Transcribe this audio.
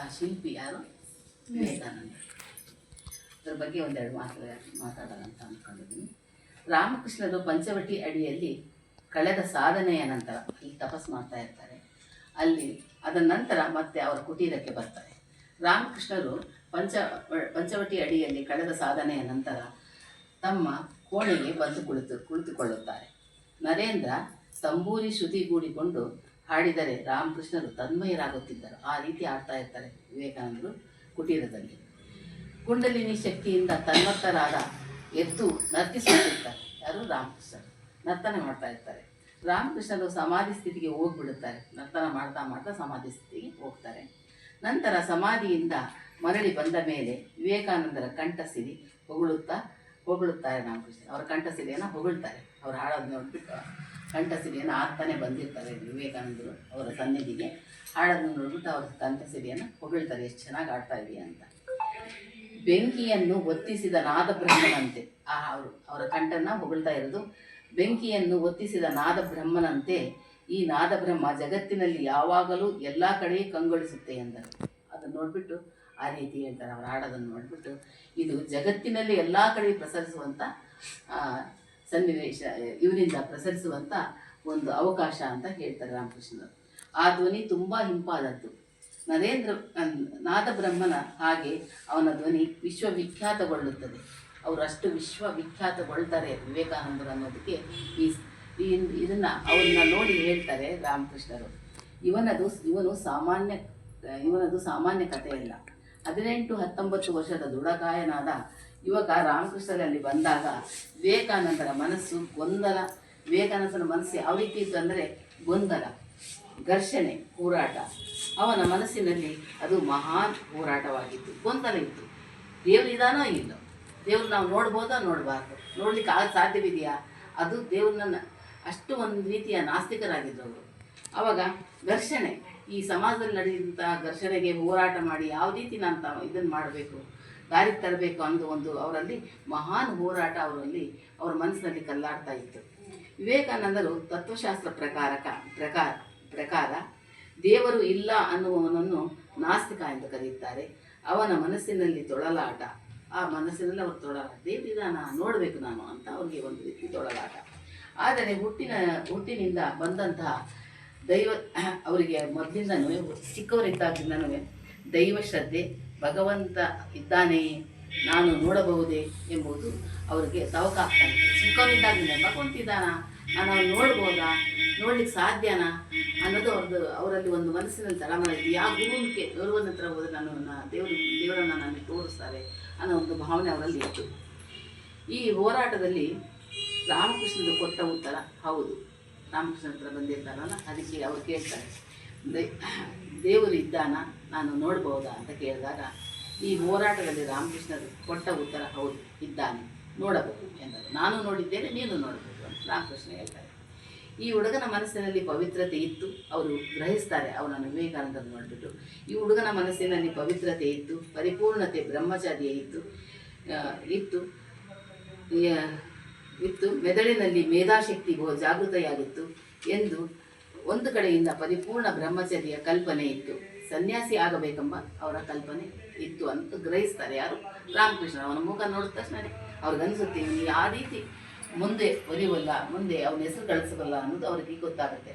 ಆ ಶಿಲ್ಪಿ ಯಾರು ವಿವೇಕಾನಂದ ಅದ್ರ ಬಗ್ಗೆ ಒಂದೆರಡು ಮಾತು ಮಾತಾಡೋಣ ಅಂತ ಅಂದ್ಕೊಂಡಿದ್ದೀನಿ ರಾಮಕೃಷ್ಣರು ಪಂಚವಟಿ ಅಡಿಯಲ್ಲಿ ಕಳೆದ ಸಾಧನೆಯ ನಂತರ ಅಲ್ಲಿ ತಪಸ್ ಮಾಡ್ತಾ ಇರ್ತಾರೆ. ಅಲ್ಲಿ ಅದರ ನಂತರ ಮತ್ತೆ ಅವರ ಕುಟೀರಕ್ಕೆ ಬರ್ತಾರೆ. ರಾಮಕೃಷ್ಣರು ಪಂಚ ಪಂಚವಟಿ ಅಡಿಯಲ್ಲಿ ಕಳೆದ ಸಾಧನೆಯ ನಂತರ ತಮ್ಮ ಕೋಣೆಗೆ ಬಂದು ಕುಳಿತು ಕುಳಿತುಕೊಳ್ಳುತ್ತಾರೆ. ನರೇಂದ್ರ ತಂಬೂರಿ ಶ್ರುತಿಗೂಡಿಕೊಂಡು ಹಾಡಿದರೆ ರಾಮಕೃಷ್ಣರು ತನ್ಮಯರಾಗುತ್ತಿದ್ದರು. ಆ ರೀತಿ ಆಡ್ತಾ ಇರ್ತಾರೆ ವಿವೇಕಾನಂದರು ಕುಟೀರದಲ್ಲಿ. ಕುಂಡಲಿನಿ ಶಕ್ತಿಯಿಂದ ತನ್ಮತ್ತರಾದ ಎದ್ದು ನರ್ತಿಸುತ್ತಿರ್ತಾರೆ. ಯಾರು? ರಾಮಕೃಷ್ಣರು. ನರ್ತನೆ ಮಾಡ್ತಾ ಇರ್ತಾರೆ. ರಾಮಕೃಷ್ಣರು ಸಮಾಧಿ ಸ್ಥಿತಿಗೆ ಹೋಗ್ಬಿಡುತ್ತಾರೆ. ನರ್ತನ ಮಾಡ್ತಾ ಮಾಡ್ತಾ ಸಮಾಧಿ ಸ್ಥಿತಿಗೆ ಹೋಗ್ತಾರೆ. ನಂತರ ಸಮಾಧಿಯಿಂದ ಮರಳಿ ಬಂದ ಮೇಲೆ ವಿವೇಕಾನಂದರ ಕಂಠಸಿರಿ ಹೊಗಳುತ್ತಾ, ಹೊಗಳುತ್ತಾರೆ ರಾಮಕೃಷ್ಣ. ಅವರ ಕಂಠಸಿರಿಯನ್ನು ಹೊಗಳ್ತಾರೆ. ಅವ್ರು ಹಾಡೋದು ನೋಡ್ಬಿಟ್ಟು ಕಂಠಸಿರಿಯನ್ನು ಆಗ್ತಾನೆ ಬಂದಿರ್ತಾರೆ ವಿವೇಕಾನಂದರು ಅವರ ಸನ್ನಿಧಿಗೆ. ಹಾಡೋದನ್ನು ನೋಡ್ಬಿಟ್ಟು ಅವ್ರ ಕಂಠಸಿರಿಯನ್ನು ಹೊಗಳ್ತಾರೆ, ಎಷ್ಟು ಚೆನ್ನಾಗಿ ಆಡ್ತಾ ಇದೆಯಾ ಅಂತ. ಬೆಂಕಿಯನ್ನು ಒತ್ತಿಸಿದ ನಾದಬ್ರಹ್ಮನಂತೆ. ಆ, ಅವರು, ಅವರ ಕಂಠನ ಹೊಗಳ್ತಾ ಇರೋದು. ಬೆಂಕಿಯನ್ನು ಒತ್ತಿಸಿದ ನಾದಬ್ರಹ್ಮನಂತೆ, ಈ ನಾದಬ್ರಹ್ಮ ಜಗತ್ತಿನಲ್ಲಿ ಯಾವಾಗಲೂ ಎಲ್ಲ ಕಡೆ ಕಂಗೊಳಿಸುತ್ತೆ ಎಂದರು. ಅದನ್ನು ನೋಡ್ಬಿಟ್ಟು ಆ ರೀತಿ ಹೇಳ್ತಾರೆ, ಅವ್ರು ಹಾಡೋದನ್ನು ನೋಡ್ಬಿಟ್ಟು. ಇದು ಜಗತ್ತಿನಲ್ಲಿ ಎಲ್ಲ ಕಡೆ ಪ್ರಸರಿಸುವಂಥ ಸನ್ನಿವೇಶ ಇವರಿಂದ ಪ್ರಸರಿಸುವಂಥ ಒಂದು ಅವಕಾಶ ಅಂತ ಹೇಳ್ತಾರೆ ರಾಮಕೃಷ್ಣರು. ಆ ಧ್ವನಿ ತುಂಬ ಹಿಂಪಾದದ್ದು ನರೇಂದ್ರ ನಾದಬ್ರಹ್ಮನ ಹಾಗೆ ಅವನ ಧ್ವನಿ ವಿಶ್ವವಿಖ್ಯಾತಗೊಳ್ಳುತ್ತದೆ. ಅವರು ಅಷ್ಟು ವಿಶ್ವವಿಖ್ಯಾತಗೊಳ್ತಾರೆ ವಿವೇಕಾನಂದರು ಅನ್ನೋದಕ್ಕೆ ಈ ಇದನ್ನು ಅವ್ರನ್ನ ನೋಡಿ ಹೇಳ್ತಾರೆ ರಾಮಕೃಷ್ಣರು. ಇವನದು, ಇವನು ಸಾಮಾನ್ಯ, ಇವನದು ಸಾಮಾನ್ಯ ಕಥೆಯಲ್ಲ. ಹದಿನೆಂಟು ಹತ್ತೊಂಬತ್ತು ವರ್ಷದ ದೃಢಕಾಯನಾದ ಯುವಕ ರಾಮಕೃಷ್ಣರಲ್ಲಿ ಬಂದಾಗ ವಿವೇಕಾನಂದರ ಮನಸ್ಸು ಗೊಂದಲ. ವಿವೇಕಾನಂದನ ಮನಸ್ಸು ಯಾವ ರೀತಿ ಇತ್ತು ಅಂದರೆ ಗೊಂದಲ, ಘರ್ಷಣೆ, ಹೋರಾಟ. ಅವನ ಮನಸ್ಸಿನಲ್ಲಿ ಅದು ಮಹಾನ್ ಹೋರಾಟವಾಗಿತ್ತು. ಗೊಂದಲ ಇತ್ತು. ದೇವ್ರ ಇದಾನೋ ಇಲ್ಲ. ದೇವ್ರು ನಾವು ನೋಡ್ಬೋದಾ? ನೋಡಬಾರ್ದು. ನೋಡ್ಲಿಕ್ಕೆ ಆಗ ಸಾಧ್ಯವಿದೆಯಾ? ಅದು ದೇವ್ರನ್ನ ಅಷ್ಟು ಒಂದು ರೀತಿಯ ನಾಸ್ತಿಕರಾಗಿದ್ದರು ಅವರು ಆವಾಗ ಘರ್ಷಣೆ. ಈ ಸಮಾಜದಲ್ಲಿ ನಡೆದಂತಹ ಘರ್ಷಣೆಗೆ ಹೋರಾಟ ಮಾಡಿ ಯಾವ ರೀತಿ ನಾನು ಇದನ್ನು ಮಾಡಬೇಕು? ದಾರಿಗೆ ತರಬೇಕು ಅಂದು ಒಂದು ಅವರಲ್ಲಿ ಮಹಾನ್ ಹೋರಾಟ ಅವರಲ್ಲಿ ಅವರ ಮನಸ್ಸಿನಲ್ಲಿ ಕಲ್ಲಾಡ್ತಾ ಇತ್ತು. ವಿವೇಕಾನಂದರು ತತ್ವಶಾಸ್ತ್ರ ಪ್ರಕಾರಕ ಪ್ರಕಾರ ಪ್ರಕಾರ ದೇವರು ಇಲ್ಲ ಅನ್ನುವವನನ್ನು ನಾಸ್ತಿಕ ಎಂದು ಕರೆಯುತ್ತಾರೆ. ಅವನ ಮನಸ್ಸಿನಲ್ಲಿ ತೊಳಲಾಟ, ಆ ಮನಸ್ಸಿನಲ್ಲಿ ಅವರು ತೊಳಲಾಟ. ದೇವರಿದಾನ ನೋಡಬೇಕು ನಾನು ಅಂತ ಅವರಿಗೆ ಒಂದು ರೀತಿ ತೊಳಲಾಟ. ಆದರೆ ಹುಟ್ಟಿನ, ಹುಟ್ಟಿನಿಂದ ಬಂದಂತಹ ದೈವ, ಅವರಿಗೆ ಮೊದಲಿಂದನೂ ಚಿಕ್ಕವರಿದ್ದಾಗಿಂದನೂ ದೈವ ಶ್ರದ್ಧೆ ಭಗವಂತ ಇದ್ದಾನೆ, ನಾನು ನೋಡಬಹುದೇ ಎಂಬುದು ಅವರಿಗೆ ತವಕ ಆಗ್ತಾ ಇತ್ತು ಚಿಕ್ಕವರಿದ್ದಾಗಿಂದ ಭಗವಂತ ನಾನು ಅವ್ನು ನೋಡ್ಬೋದಾ? ನೋಡ್ಲಿಕ್ಕೆ ಸಾಧ್ಯನಾ? ಅನ್ನೋದು ಅವ್ರದ್ದು ಅವರಲ್ಲಿ ಒಂದು ಮನಸ್ಸಿನ ತಳಮಳ ಇತ್ತು ಯಾವ ಗುರುವಿಗೆ ಗೌರವನ ಹತ್ರ ಹೋದ್ರೆ ನಾನು ದೇವರು, ದೇವರನ್ನು ನನಗೆ ತೋರಿಸ್ತಾರೆ ಅನ್ನೋ ಒಂದು ಭಾವನೆ ಅವರಲ್ಲಿ ಇತ್ತು. ಈ ಹೋರಾಟದಲ್ಲಿ ರಾಮಕೃಷ್ಣರು ಕೊಟ್ಟ ಉತ್ತರ ಹೌದು. ರಾಮಕೃಷ್ಣ ಹತ್ರ ಬಂದಿರ್ತಾರಲ್ಲ ಅದಕ್ಕೆ ಅವ್ರು ಕೇಳ್ತಾರೆ. ದೇವರು ಇದ್ದಾನ, ನಾನು ನೋಡಬಹುದಾ ಅಂತ ಕೇಳಿದಾಗ, ಈ ಹೋರಾಟದಲ್ಲಿ ರಾಮಕೃಷ್ಣರು ಕೊಟ್ಟ ಉತ್ತರ ಹೌದು, ಇದ್ದಾನೆ ನೋಡಬಹುದು ಎಂದರು. ನಾನು ನೋಡಿದ್ದೇನೆ, ನೀನು ನೋಡಬಹುದು ಅಂತ ರಾಮಕೃಷ್ಣ ಹೇಳ್ತಾರೆ. ಈ ಹುಡುಗನ ಮನಸ್ಸಿನಲ್ಲಿ ಪವಿತ್ರತೆ ಇತ್ತು, ಅವರು ಗ್ರಹಿಸ್ತಾರೆ, ಅವನನ್ನು ವಿವೇಕಾನಂದನ್ನು ನೋಡಿಬಿಟ್ಟು. ಈ ಹುಡುಗನ ಮನಸ್ಸಿನಲ್ಲಿ ಪವಿತ್ರತೆ ಇತ್ತು, ಪರಿಪೂರ್ಣತೆ ಬ್ರಹ್ಮಚಾರ್ಯ ಇತ್ತು ಇತ್ತು ಇತ್ತು, ಮೆದುಳಿನಲ್ಲಿ ಮೇಧಾಶಕ್ತಿ ಜಾಗೃತೆಯಾಗಿತ್ತು ಎಂದು ಒಂದು ಕಡೆಯಿಂದ ಪರಿಪೂರ್ಣ ಬ್ರಹ್ಮಚರ್ಯ ಕಲ್ಪನೆ ಇತ್ತು. ಸನ್ಯಾಸಿ ಆಗಬೇಕೆಂಬ ಅವರ ಕಲ್ಪನೆ ಇತ್ತು ಅಂತ ಗ್ರಹಿಸ್ತಾರೆ ಯಾರು? ರಾಮಕೃಷ್ಣ. ಅವನ ಮುಖ ನೋಡಿದ ತಕ್ಷಣ ಅವ್ರಿಗನ್ಸುತ್ತೆ ಅನಿಸುತ್ತೆ ಆ ರೀತಿ ಮುಂದೆ ಒಲಿವಲ್ಲ, ಮುಂದೆ ಅವನ ಹೆಸರು ಗಳಿಸಬಲ್ಲ ಅನ್ನೋದು ಅವರಿಗೆ ಗೊತ್ತಾಗುತ್ತೆ.